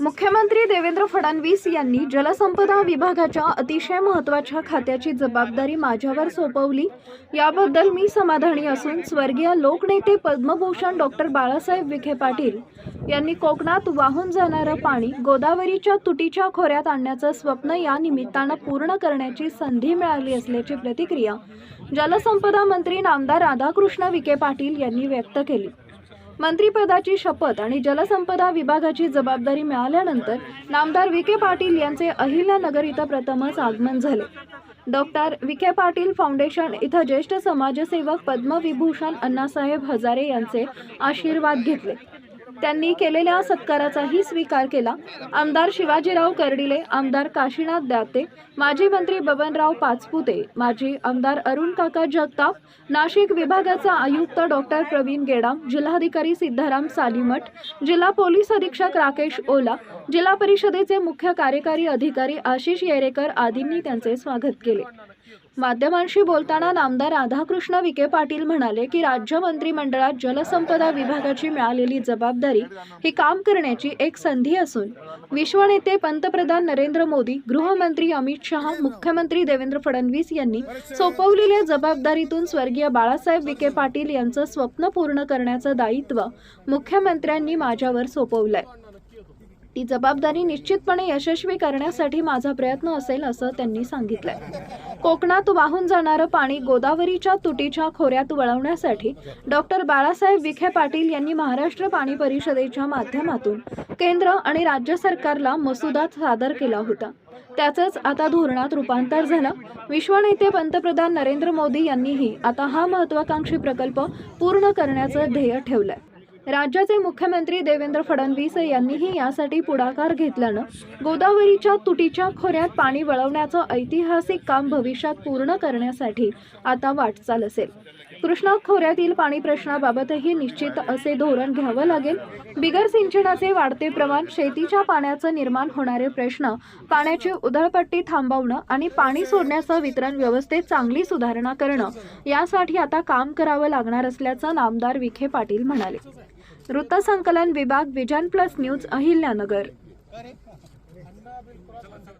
मुख्यमंत्री देवेंद्र फडणवीस यांनी जलसंपदा विभागाच्या अतिशय महत्त्वाच्या खात्याची जबाबदारी माझ्यावर सोपवली. याबद्दल मी समाधानी असून स्वर्गीय लोकनेते पद्मभूषण डॉक्टर बाळासाहेब विखे पाटील यांनी कोकणात वाहून जाणारं पाणी गोदावरीच्या तुटीच्या खोऱ्यात आणण्याचं स्वप्न या निमित्तानं पूर्ण करण्याची संधी मिळाली असल्याची प्रतिक्रिया जलसंपदा मंत्री नामदार राधाकृष्ण विखे पाटील यांनी व्यक्त केली. मंत्रिपदाची शपथ आणि जलसंपदा विभागाची जबाबदारी मिळाल्यानंतर नामदार विखे पाटील यांचे अहिल्यानगर इथं प्रथमच आगमन झाले. डॉक्टर विखे पाटील फाउंडेशन इथं ज्येष्ठ समाजसेवक पद्मविभूषण अण्णासाहेब हजारे यांचे आशीर्वाद घेतले. त्यांनी केलेल्या सत्काराचाही स्वीकार केला. आमदार शिवाजीराव कर्डिले आमदार काशीनाथ दाते माजी मंत्री बबनराव पाचपुते माजी आमदार अरुण काका जगताप नाशिक विभागाचा आयुक्त डॉक्टर प्रवीण गेडाम जिल्हाधिकारी सिद्धाराम सालीमठ जिल्हा पोलीस अधीक्षक राकेश ओला जिल्हा परिषदेचे मुख्य कार्यकारी अधिकारी आशिष येरेकर आदींनी त्यांचे स्वागत केले. माध्यमांशी बोलताना नामदार राधाकृष्ण विखे पाटील म्हणाले की राज्य मंत्रिमंडळात जलसंपदा विभागाची मिळालेली जबाबदारी ही काम करण्याची एक संधी असून विश्वनेते पंतप्रधान नरेंद्र मोदी गृहमंत्री अमित शहा मुख्यमंत्री देवेंद्र फडणवीस यांनी सोपवलेल्या जबाबदारीतून स्वर्गीय बाळासाहेब विखे पाटील यांचं स्वप्न पूर्ण करण्याचं दायित्व मुख्यमंत्र्यांनी माझ्यावर सोपवलंय. ती जबाबदारी निश्चितपणे यशस्वी करण्यासाठी माझा प्रयत्न असेल असं त्यांनी सांगितलंय. कोकणात वाहून जाणारं पाणी गोदावरीच्या तुटीच्या खोऱ्यात वळवण्यासाठी डॉक्टर बाळासाहेब विखे पाटील यांनी महाराष्ट्र पाणी परिषदेच्या माध्यमातून केंद्र आणि राज्य सरकारला मसुदा सादर केला होता. त्याचंच आता धोरणात रूपांतर झालं. विश्वनेते पंतप्रधान नरेंद्र मोदी यांनीही आता हा महत्वाकांक्षी प्रकल्प पूर्ण करण्याचं ध्येय ठेवलंय. राज्याचे मुख्यमंत्री देवेंद्र फडणवीस यांनीही यासाठी पुढाकार घेतल्यानं गोदावरीच्या तुटीच्या खोऱ्यात पाणी वळवण्याचं ऐतिहासिक काम भविष्यात पूर्ण करण्यासाठी आता वाटचाल असेल. कृष्णा खोऱ्यातील पाणी प्रश्नाबाबतही निश्चित असे धोरण घ्यावं लागेल. बिगर सिंचनाचे वाढते प्रमाण शेतीच्या पाण्याचं निर्माण होणारे प्रश्न पाण्याची उधळपट्टी थांबवणं आणि पाणी सोडण्याचं वितरण व्यवस्थेत चांगली सुधारणा करणं यासाठी आता काम करावं लागणार असल्याचं नामदार विखे पाटील म्हणाले. वृत्तसंकलन विभाग विजन प्लस न्यूज अहिल्यानगर.